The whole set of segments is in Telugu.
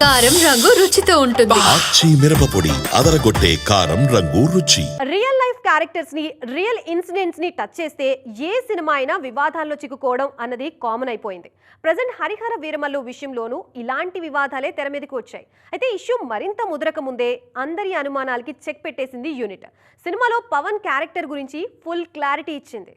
కారం రంగు రుచితో ఉంటుంది. ఆచి మిరపపొడి అదరగొట్టే కారం రంగు రుచి. రియల్ లైఫ్ క్యారెక్టర్స్ని రియల్ ఇన్సిడెంట్స్ని టచ్ చేస్తే ఏ సినిమా అయినా వివాదాల్లో చిక్కుకోవడం అన్నది కామన్ అయిపోయింది. ప్రజెంట్ హరిహర వీరమల్లు విషయంలోనూ ఇలాంటి వివాదాలే తెర మీదకి వచ్చాయి. అయితే ఇష్యూ మరింత ముదరక ముందే అందరి అనుమానాలకి చెక్ పెట్టేసింది యూనిట్ సినిమాలో పవన్ క్యారెక్టర్ గురించి ఫుల్ క్లారిటీ ఇచ్చింది.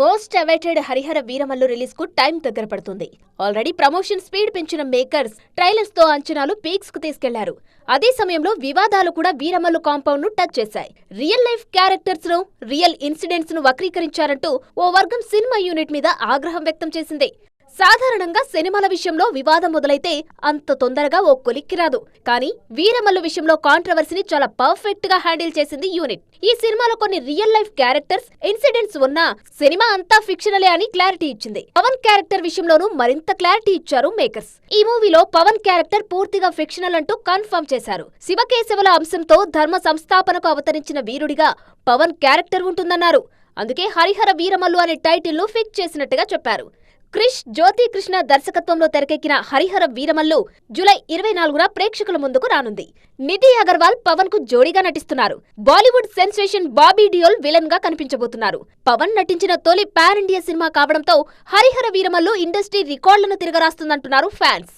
మోస్ట్ అవైటెడ్ హరిహర వీరమల్లు రిలీజ్కు టైం దగ్గర పడుతుంది. ఆల్రెడీ ప్రమోషన్ స్పీడ్ పెంచిన మేకర్స్ ట్రైలర్స్తో అంచనాలు పీక్స్కు తీసుకెళ్ళారు. అదే సమయంలో వివాదాలు కూడా వీరమల్లు కాంపౌండ్ను టచ్ చేశాయి. రియల్ లైఫ్ క్యారెక్టర్స్ను రియల్ ఇన్సిడెంట్స్ను వక్రీకరించారంటూ ఓ వర్గం సినిమా యూనిట్ మీద ఆగ్రహం వ్యక్తం చేసింది. సాధారణంగా సినిమాల విషయంలో వివాదం మొదలైతే అంత తొందరగా ఓ కొలిక్కి రాదు. కానీ వీరమల్లు విషయంలో కాంట్రవర్సీని చాలా పర్ఫెక్ట్గా హ్యాండిల్ చేసింది యూనిట్ ఈ సినిమాలో కొన్ని రియల్ లైఫ్ క్యారెక్టర్స్ ఇన్సిడెంట్స్ ఉన్నా సినిమా అంతా ఫిక్షనలే అని క్లారిటీ ఇచ్చింది. పవన్ క్యారెక్టర్ విషయంలోనూ మరింత క్లారిటీ ఇచ్చారు మేకర్స్ ఈ మూవీలో పవన్ క్యారెక్టర్ పూర్తిగా ఫిక్షనల్ అంటూ కన్ఫర్మ్ చేశారు. శివకేశవుల అంశంతో ధర్మ సంస్థాపనకు అవతరించిన వీరుడిగా పవన్ క్యారెక్టర్ ఉంటుందన్నారు. అందుకే హరిహర వీరమల్లు అనే టైటిల్ను ఫిక్స్ చేసినట్టుగా చెప్పారు. క్రిష్ జ్యోతి కృష్ణ దర్శకత్వంలో తెరకెక్కిన హరిహర వీరమల్లు జూలై ఇరవై నాలుగున ప్రేక్షకుల ముందుకు రానుంది. నిధి అగర్వాల్ పవన్కు జోడీగా నటిస్తున్నారు. బాలీవుడ్ సెన్సేషన్ బాబీ డియోల్ విలన్గా కనిపించబోతున్నారు. పవన్ నటించిన తొలి పాన్ ఇండియా సినిమా కావడంతో హరిహర వీరమల్లు ఇండస్ట్రీ రికార్డులను తిరగరాస్తుందంటున్నారు ఫ్యాన్స్.